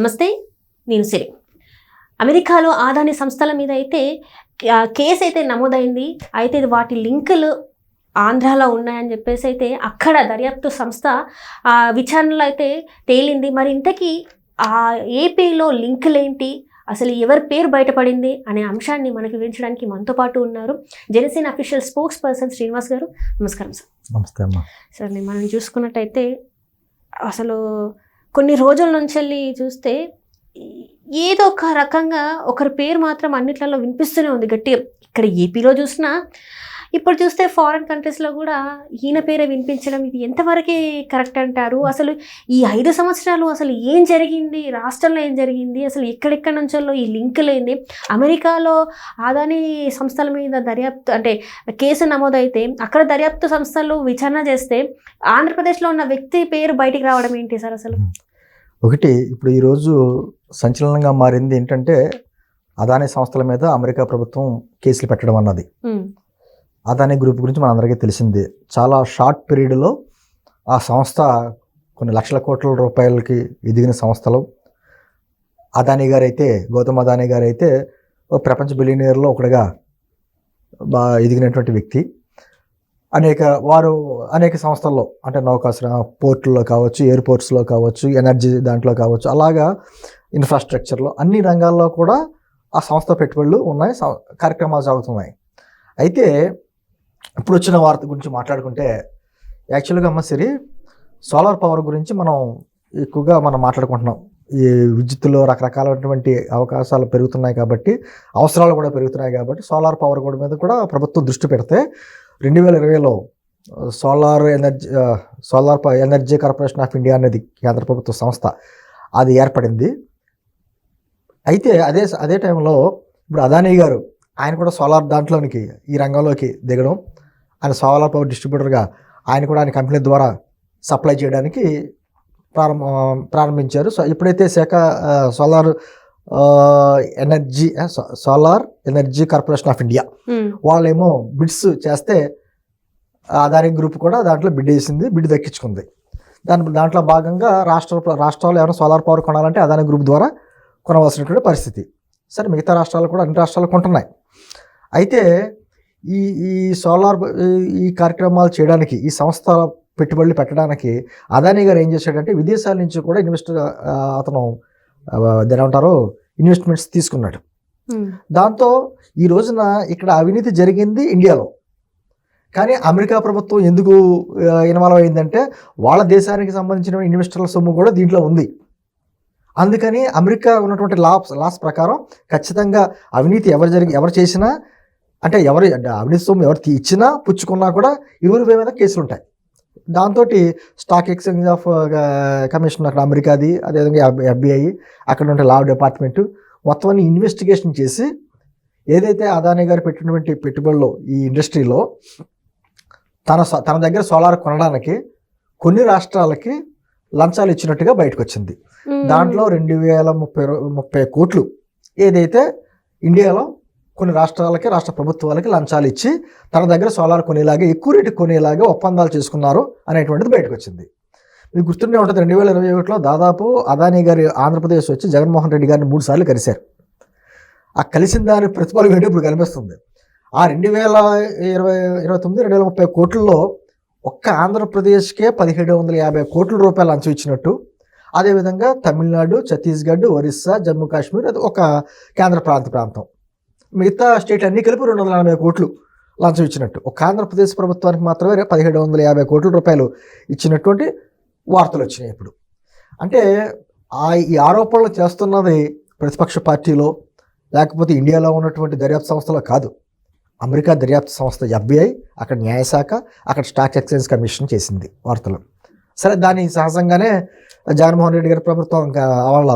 నమస్తే నేను సిరి. అమెరికాలో ఆదాని సంస్థల మీద అయితే కేసు అయితే నమోదైంది. అయితే ఇది వాటి లింకులు ఆంధ్రాలో ఉన్నాయని చెప్పేసి అయితే అక్కడ దర్యాప్తు సంస్థ ఆ విచారణలో అయితే తేలింది. మరి ఇంతకీ ఆ ఏపీలో లింకులు ఏంటి అసలు ఎవరి పేరు బయటపడింది అనే అంశాన్ని మనకి వివరించడానికి మనతో పాటు ఉన్నారు Janasena official spokesperson Srinivas గారు. నమస్కారం సార్. నమస్తే అమ్మా. సరే మనం చూసుకున్నట్టయితే అసలు కొన్ని రోజుల నుంచి వెళ్ళి చూస్తే ఏదో ఒక రకంగా ఒకరి పేరు మాత్రం అన్నిట్లలో వినిపిస్తూనే ఉంది గట్టిగా. ఇక్కడ ఏపీలో చూసినా ఇప్పుడు చూస్తే ఫారిన్ కంట్రీస్లో కూడా ఈయన పేరే వినిపించడం ఇది ఎంతవరకు కరెక్ట్ అంటారు? అసలు ఈ ఐదు సంవత్సరాలు అసలు ఏం జరిగింది? రాష్ట్రంలో ఏం జరిగింది? అసలు ఎక్కడెక్కడ నుంచో ఈ లింకులు ఏంది అమెరికాలో ఆదాని సంస్థల మీద దర్యాప్తు అంటే కేసు నమోదైతే అక్కడ దర్యాప్తు సంస్థలు విచారణ చేస్తే ఆంధ్రప్రదేశ్లో ఉన్న వ్యక్తి పేరు బయటికి రావడం ఏంటి సార్ అసలు? ఒకటి ఇప్పుడు ఈరోజు సంచలనంగా మారింది ఏంటంటే అదానీ సంస్థల మీద అమెరికా ప్రభుత్వం కేసులు పెట్టడం అన్నది. అదాని గ్రూప్ గురించి మనందరికీ తెలిసిందే. చాలా షార్ట్ పీరియడ్లో ఆ సంస్థ కొన్ని లక్షల కోట్ల రూపాయలకి ఎదిగిన సంస్థలు. అదానీ గారు అయితే గౌతమ్ అదానీ గారు అయితే ప్రపంచ బిలియనియర్లో ఒకటిగా బాగా ఎదిగినటువంటి వ్యక్తి. అనేక వారు అనేక సంస్థల్లో అంటే నౌకాశ్ర పోర్టుల్లో కావచ్చు ఎయిర్పోర్ట్స్లో కావచ్చు ఎనర్జీ దాంట్లో కావచ్చు అలాగా ఇన్ఫ్రాస్ట్రక్చర్లో అన్ని రంగాల్లో కూడా ఆ సంస్థ పెట్టుబడులు ఉన్నాయి కార్యక్రమాలు సాగుతున్నాయి. అయితే ఇప్పుడు వచ్చిన వార్త గురించి మాట్లాడుకుంటే యాక్చువల్గా అమ్మ సిరి సోలార్ పవర్ గురించి మనం ఎక్కువగా మనం మాట్లాడుకుంటున్నాం. ఈ విద్యుత్తులో రకరకాలైనటువంటి అవకాశాలు పెరుగుతున్నాయి కాబట్టి అవసరాలు కూడా పెరుగుతున్నాయి కాబట్టి సోలార్ పవర్ కూడా మీద కూడా ప్రభుత్వం దృష్టి పెడితే రెండు వేల ఇరవైలో solar energy solar energy corporation of India అనేది కేంద్ర ప్రభుత్వ సంస్థ అది ఏర్పడింది. అయితే అదే అదే టైంలో ఇప్పుడు అదానీ గారు ఆయన కూడా సోలార్ దాంట్లోనికి ఈ రంగంలోకి దిగడం. ఆయన సోలార్ పవర్ డిస్ట్రిబ్యూటర్గా ఆయన కూడా ఆయన కంపెనీ ద్వారా సప్లై చేయడానికి ప్రారంభ ప్రారంభించారు. సో ఎప్పుడైతే శాఖ solar energy solar energy corporation of India వాళ్ళేమో బిడ్స్ చేస్తే అదాని గ్రూప్ కూడా దాంట్లో బిడ్ వేసింది బిడ్ దక్కించుకుంది. దాని దాంట్లో భాగంగా రాష్ట్ర రాష్ట్రాలు ఏమైనా సోలార్ పవర్ కొనాలంటే అదాని గ్రూప్ ద్వారా కొనవలసినటువంటి పరిస్థితి. సరే మిగతా రాష్ట్రాలు కూడా అన్ని రాష్ట్రాలు కొంటున్నాయి. అయితే ఈ ఈ సోలార్ ఈ- కార్యక్రమాలు చేయడానికి ఈ సంస్థ పెట్టుబడులు పెట్టడానికి అదానీ గారు ఏం చేశాడంటే విదేశాల నుంచి కూడా ఇన్వెస్టర్ అతను ఏమంటారు ఇన్వెస్ట్మెంట్స్ తీసుకున్నాడు. దాంతో ఈ రోజున ఇక్కడ అవినీతి జరిగింది ఇండియాలో. కానీ అమెరికా ప్రభుత్వం ఎందుకు ఇన్వాల్వ్ అయిందంటే వాళ్ళ దేశానికి సంబంధించిన ఇన్వెస్టర్ల సొమ్ము కూడా దీంట్లో ఉంది. అందుకని అమెరికా ఉన్నటువంటి లాస్ లాస్ ప్రకారం ఖచ్చితంగా అవినీతి ఎవరు జరిగి ఎవరు చేసినా అంటే ఎవరు అవినీతి సొమ్ము ఎవరు ఇచ్చినా పుచ్చుకున్నా కూడా ఇరువురి మీద కేసులు ఉంటాయి. దాంతో స్టాక్ ఎక్స్చేంజ్ ఆఫ్ కమిషన్ అక్కడ అమెరికాది అదేవిధంగా ఎఫ్బిఐ అక్కడ ఉండే లా డిపార్ట్మెంటు మొత్తం అన్ని ఇన్వెస్టిగేషన్ చేసి ఏదైతే అదానీ గారు పెట్టినటువంటి పెట్టుబడులు ఈ ఇండస్ట్రీలో తన స- తన దగ్గర సోలార్ కొనడానికి కొన్ని రాష్ట్రాలకి లంచాలు ఇచ్చినట్టుగా బయటకు వచ్చింది దాంట్లో రెండు వేల ముప్పై ముప్పై కోట్లు ఏదైతే ఇండియాలో కొన్ని రాష్ట్రాలకి రాష్ట్ర ప్రభుత్వాలకి లంచాలు ఇచ్చి తన దగ్గర సోలార్ కొనేలాగా ఎక్కువ రేటు కొనేలాగా ఒప్పందాలు చేసుకున్నారు అనేటువంటిది బయటకు వచ్చింది మీకు గుర్తుండే ఉంటుంది రెండు వేల ఇరవై ఒకటిలో దాదాపు అదానీ గారి ఆంధ్రప్రదేశ్ వచ్చి జగన్మోహన్ రెడ్డి గారిని మూడు సార్లు కలిశారు. ఆ కలిసిన దాని ప్రతిఫలం ఏంటో ఇప్పుడు కనిపిస్తుంది. ఆ రెండు వేల ఇరవై ఇరవై తొమ్మిది రెండు వేల ముప్పై కోట్లలో ఒక్క ఆంధ్రప్రదేశ్కే పదిహేడు వందల యాభై కోట్ల రూపాయలు లంచం ఇచ్చినట్టు. అదేవిధంగా తమిళనాడు ఛత్తీస్గఢ్ ఒరిస్సా జమ్మూ కాశ్మీర్ అది ఒక కేంద్ర ప్రాంత ప్రాంతం. మిగతా స్టేట్ అన్ని కలిపి రెండు వందల నలభై కోట్లు లంచం ఇచ్చినట్టు. ఒక ఆంధ్రప్రదేశ్ ప్రభుత్వానికి మాత్రమే పదిహేడు వందల యాభై కోట్ల రూపాయలు ఇచ్చినటువంటి వార్తలు వచ్చినాయి ఇప్పుడు. అంటే ఆ ఈ ఆరోపణలు చేస్తున్నది ప్రతిపక్ష పార్టీలో లేకపోతే ఇండియాలో ఉన్నటువంటి దర్యాప్తు సంస్థలో కాదు. అమెరికా దర్యాప్తు సంస్థ ఎఫ్బిఐ అక్కడ న్యాయశాఖ అక్కడ స్టాక్ ఎక్స్చేంజ్ కమిషన్ చేసింది వార్తలు. సరే దాన్ని సహజంగానే జగన్మోహన్ రెడ్డి గారి ప్రభుత్వం ఇంకా వాళ్ళ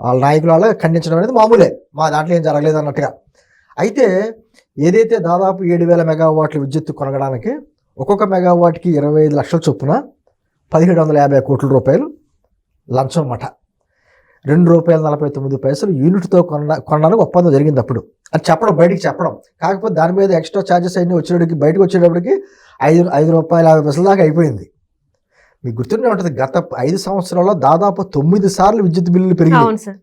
వాళ్ళ నాయకుల వాళ్ళ ఖండించడం అనేది మామూలే. మా దాంట్లో ఏం జరగలేదు అన్నట్టుగా. అయితే ఏదైతే దాదాపు ఏడు వేల మెగావాట్ల విద్యుత్ కొనగడానికి ఒక్కొక్క మెగావాట్కి ఇరవై ఐదు లక్షల చొప్పున పదిహేడు వందల యాభై కోట్ల రూపాయలు లంచం మఠ రెండు రూపాయల నలభై తొమ్మిది పైసలు యూనిట్తో కొన కొనడానికి ఒప్పందం జరిగింది అప్పుడు. అది చెప్పడం బయటికి చెప్పడం. కాకపోతే దాని మీద ఎక్స్ట్రా ఛార్జెస్ అన్నీ వచ్చేటప్పటికి బయటకు వచ్చేటప్పటికి ఐదు ఐదు రూపాయల యాభై పైసల దాకా అయిపోయింది. మీకు గుర్తుండే ఉంటుంది గత ఐదు సంవత్సరాల్లో దాదాపు తొమ్మిది సార్లు విద్యుత్ బిల్లులు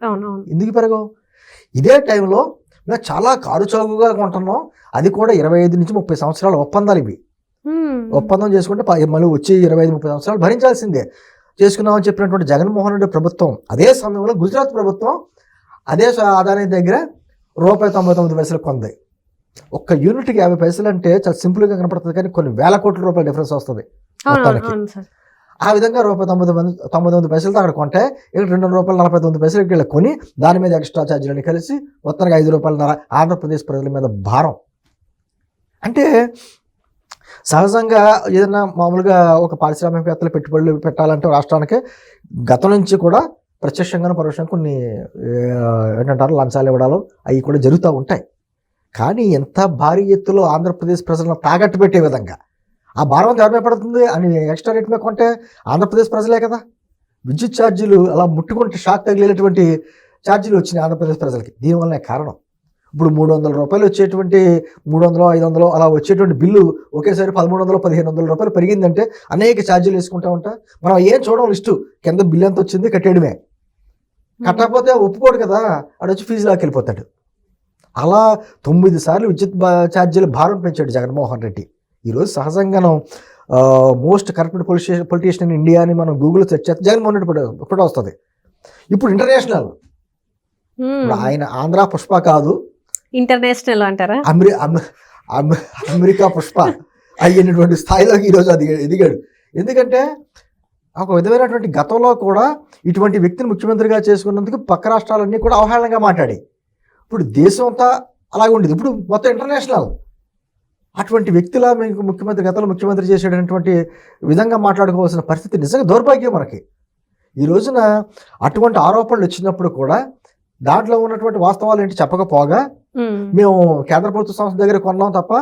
అవును ఎందుకు పెరగవు? ఇదే టైంలో మేము చాలా కారు చౌకగా కొంటున్నాం. అది కూడా ఇరవై ఐదు నుంచి ముప్పై సంవత్సరాల ఒప్పందాలు ఇవి. ఒప్పందం చేసుకుంటే మళ్ళీ వచ్చే ఇరవై ఐదు ముప్పై సంవత్సరాలు భరించాల్సిందే. చేసుకున్నామని చెప్పినటువంటి జగన్మోహన్ రెడ్డి ప్రభుత్వం అదే సమయంలో గుజరాత్ ప్రభుత్వం అదే ఆదాని దగ్గర రూపాయి తొంభై తొమ్మిది పైసలు కొంది. ఒక్క యూనిట్కి యాభై పైసలు అంటే చాలా సింపుల్గా కనపడుతుంది కానీ కొన్ని వేల కోట్ల రూపాయల డిఫరెన్స్ వస్తుంది ఆ విధంగా రూపాయి తొంభై తొమ్మిది తొంభై తొమ్మిది పైసలతో అక్కడ కొంటే ఇక్కడ రెండు వందల రూపాయలు నలభై తొమ్మిది పైసలు ఇక్కడ కొని దాని మీద ఎక్స్ట్రా ఛార్జీలని కలిసి మొత్తానికి ఐదు రూపాయల ఆంధ్రప్రదేశ్ ప్రజల మీద భారం. అంటే సహజంగా ఏదైనా మామూలుగా ఒక పారిశ్రామికవేత్తలు పెట్టుబడులు పెట్టాలంటే రాష్ట్రానికి గతం నుంచి కూడా ప్రత్యక్షంగా పరోక్షంగా కొన్ని ఏంటంటారు లంచాలు ఇవ్వడాలు అవి కూడా జరుగుతూ ఉంటాయి. కానీ ఎంత భారీ ఎత్తులో ఆంధ్రప్రదేశ్ ప్రజలను తాకట్టు పెట్టే విధంగా ఆ భారం అంతా ఎవరి పడుతుంది అని ఎక్స్ట్రా రేట్ మీద కొంటే ఆంధ్రప్రదేశ్ ప్రజలే కదా. విద్యుత్ ఛార్జీలు అలా ముట్టుకుంటే షాక్ తగిలేటువంటి ఛార్జీలు వచ్చినాయి ఆంధ్రప్రదేశ్ ప్రజలకి. దీనివల్లనే కారణం. ఇప్పుడు మూడు వందల రూపాయలు వచ్చేటువంటి మూడు వందలు ఐదు వందలు అలా వచ్చేటువంటి బిల్లు ఒకేసారి పదమూడు వందలు పదిహేను వందల రూపాయలు పెరిగిందంటే అనేక ఛార్జీలు వేసుకుంటా ఉంటా. మనం ఏం చూడడం లిస్టు. కింద బిల్లు ఎంత వచ్చింది కట్టేయడమే. కట్టకపోతే ఒప్పుకోడు కదా. ఆడు వచ్చి ఫీజు లాకి వెళ్ళిపోతాడు అలా తొమ్మిది సార్లు విద్యుత్ ఛార్జీలు భారం పెంచాడు జగన్మోహన్ రెడ్డి. ఈరోజు సహజంగాను most corrupted politician politician in India అని మనం గూగుల్ సెర్చ్ చేస్తే జగన్మోహన్ రెడ్డి ఇప్పుడు వస్తుంది. ఇప్పుడు ఇంటర్నేషనల్ ఆయన ఆంధ్ర పుష్ప కాదు. ఇంటర్నేషనల్ అంటారా? అమెరి అమె- అమె- అమెరికా పుష్ప. అయ్యినటువంటి స్థాయిలోకి ఈరోజు అది ఎదిగాడు. ఎందుకంటే ఒక విధమైనటువంటి గతంలో కూడా ఇటువంటి వ్యక్తిని ముఖ్యమంత్రిగా చేసుకున్నందుకు పక్క రాష్ట్రాలన్నీ కూడా అవహేళనగా మాట్లాడి ఇప్పుడు దేశం అంతా అలాగే ఉండేది. ఇప్పుడు మొత్తం ఇంటర్నేషనల్ అటువంటి వ్యక్తిలా మీకు ముఖ్యమంత్రి గతంలో ముఖ్యమంత్రి చేసేటటువంటి విధంగా మాట్లాడుకోవాల్సిన పరిస్థితి నిజంగా దౌర్భాగ్యం మనకి. ఈ రోజున అటువంటి ఆరోపణలు వచ్చినప్పుడు కూడా దాంట్లో ఉన్నటువంటి వాస్తవాలు ఏంటి చెప్పకపోగా. మేము కేంద్ర ప్రభుత్వ సంస్థ దగ్గర కొన్నాం తప్ప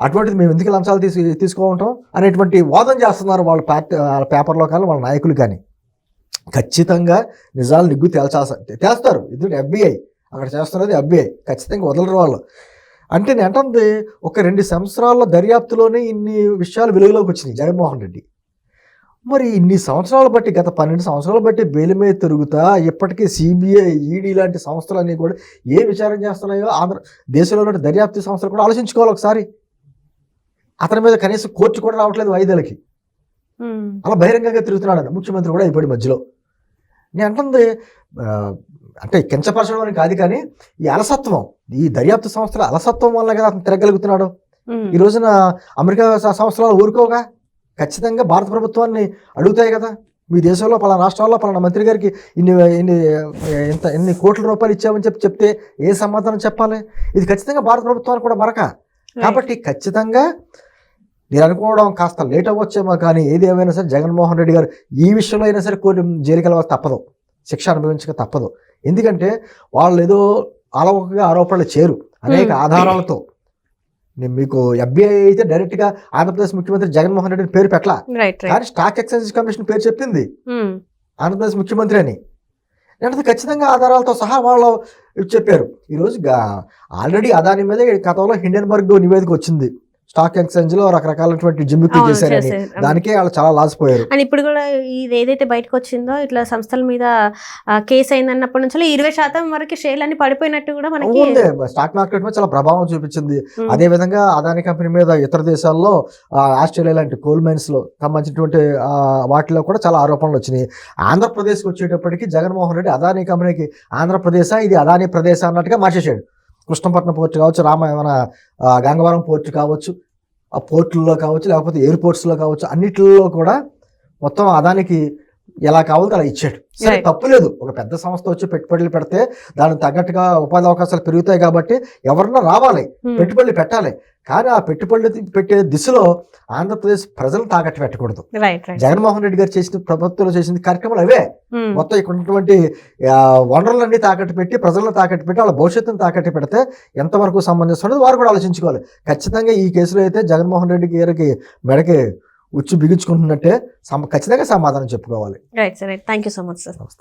అటువంటిది మేము ఎందుకు లంచాలు తీసి తీసుకోవటం అనేటువంటి వాదన చేస్తున్నారు వాళ్ళ పార్టీ వాళ్ళ పేపర్లో కానీ వాళ్ళ నాయకులు కానీ. ఖచ్చితంగా నిజాలు నిగ్గు తేల్చాల్సి తేల్స్తారు. ఎందుకంటే ఎఫ్బిఐ అక్కడ చేస్తున్నది ఎఫ్బిఐ. ఖచ్చితంగా వదలరు వాళ్ళు. అంటే నేను అంటుంది ఒక రెండు సంవత్సరాల దర్యాప్తులోనే ఇన్ని విషయాలు వెలుగులోకి వచ్చినాయి జగన్మోహన్ రెడ్డి. మరి ఇన్ని సంవత్సరాలు బట్టి గత పన్నెండు సంవత్సరాలు బట్టి బెయిల్ మీద తిరుగుతా ఇప్పటికీ సిబిఐ ఈడీ లాంటి సంస్థలన్నీ కూడా ఏ విచారం చేస్తున్నాయో ఆంధ్ర దేశంలో ఉన్న దర్యాప్తు సంస్థలు కూడా ఆలోచించుకోవాలి ఒకసారి. అతని మీద కనీసం కోర్టు కూడా రావట్లేదు వాయిదాలకి. అలా బహిరంగంగా తిరుగుతున్నాడు ముఖ్యమంత్రి కూడా అయిపోయాడు మధ్యలో. నేను అంటుంది అంటే కించపరచడం అని కాదు కానీ ఈ అలసత్వం ఈ దర్యాప్తు సంస్థల అలసత్వం వల్ల కదా అతను తిరగలుగుతున్నాడు. ఈ రోజున అమెరికా సంస్థలు ఊరుకోగా? ఖచ్చితంగా భారత ప్రభుత్వాన్ని అడుగుతాయి కదా. మీ దేశంలో పలానా రాష్ట్రాల్లో పలానా మంత్రి గారికి ఇన్ని ఇన్ని ఇంత ఎన్ని కోట్ల రూపాయలు ఇచ్చామని చెప్పి చెప్తే ఏ సమాధానం చెప్పాలి? ఇది ఖచ్చితంగా భారత ప్రభుత్వానికి కూడా మరక. కాబట్టి ఖచ్చితంగా నేను అనుకోవడం కాస్త లేట్ అవ్వచ్చేమో కానీ ఏది ఏమైనా సరే జగన్మోహన్ రెడ్డి గారు ఈ విషయంలో అయినా సరే కోర్టు జైలుకి వెళ్ళవలసి తప్పదు. శిక్ష అనుభవించక తప్పదు. ఎందుకంటే వాళ్ళు ఏదో అలవకగా ఆరోపణలు చేరు. అనేక. ఆధారాలతో. నేను మీకు ఎఫ్బిఐ అయితే డైరెక్ట్గా ఆంధ్రప్రదేశ్ ముఖ్యమంత్రి జగన్మోహన్ రెడ్డి పేరు పెట్టలా. కానీ స్టాక్ ఎక్స్చేంజ్ కమిషన్ పేరు చెప్పింది. ఆంధ్రప్రదేశ్ ముఖ్యమంత్రి అని. అంటే ఖచ్చితంగా ఆధారాలతో సహా వాళ్ళు చెప్పారు. ఈరోజు ఆల్రెడీ అదాని మీద గతంలో హిండెన్బర్గ్ నివేదిక వచ్చింది. స్టాక్ ఎక్స్చేంజ్లో రకరకాలైనటువంటి జిమ్మిక్లు అవును, చేశారని. చేశారు. దానికే వాళ్ళు చాలా లాసిపోయారు అండ్ ఇప్పుడు కూడా ఇది ఏదైతే బయటకు వచ్చిందో ఇట్లా సంస్థల మీద కేసు అయిందన్నప్పటి నుంచి ఇరవై శాతం వరకు షేర్లు అన్ని పడిపోయినట్టు కూడా మనకి స్టాక్ మార్కెట్ మీద చాలా ప్రభావం చూపించింది. అదే విధంగా అదాని కంపెనీ మీద ఇతర దేశాల్లో ఆస్ట్రేలియా లాంటి కోల్ మైన్స్లో సంబంధించినటువంటి వాటిలో కూడా చాలా ఆరోపణలు వచ్చినాయి. ఆంధ్రప్రదేశ్కి వచ్చేటప్పటికి జగన్మోహన్ రెడ్డి అదాని కంపెనీకి ఆంధ్రప్రదేశ్? ఇది అదాని ప్రదేశ్? అన్నట్టుగా మార్చేశాడు. కృష్ణపట్నం పోర్టు కావచ్చు రామ మన గంగవరం పోర్టు కావచ్చు ఆ పోర్టుల్లో కావచ్చు లేకపోతే ఎయిర్పోర్ట్స్లో కావచ్చు అన్నిటిలో కూడా మొత్తం అదానికి ఎలా కావాలో అలా ఇచ్చాడు సరే. తప్పులేదు ఒక పెద్ద సంస్థ వచ్చి పెట్టుబడులు పెడితే దానికి తగ్గట్టుగా ఉపాధి అవకాశాలు పెరుగుతాయి కాబట్టి ఎవరన్నా రావాలి మ్మ్. పెట్టుబడులు పెట్టాలి కానీ ఆ పెట్టుబడులు పెట్టే దిశలో ఆంధ్రప్రదేశ్ ప్రజలు తాకట్టు పెట్టకూడదు. జగన్మోహన్ రెడ్డి గారు చేసిన ప్రభుత్వంలో చేసిన కార్యక్రమాలు అవే. మ్మ్. మొత్తం ఇక్కడ ఉన్నటువంటి వనరులన్నీ తాకట్టు పెట్టి ప్రజలను తాకట్టు పెట్టి వాళ్ళ భవిష్యత్తును తాకట్టు పెడితే ఎంతవరకు సంబంధించి ఉన్నది వారు కూడా ఆలోచించుకోవాలి. ఖచ్చితంగా ఈ కేసులో అయితే జగన్మోహన్ రెడ్డి గారికి మెడకి ఉచ్చు బిగించుకుంటున్నట్టే ఖచ్చితంగా సమాధానం చెప్పుకోవాలి. Right sir right thank you so much sir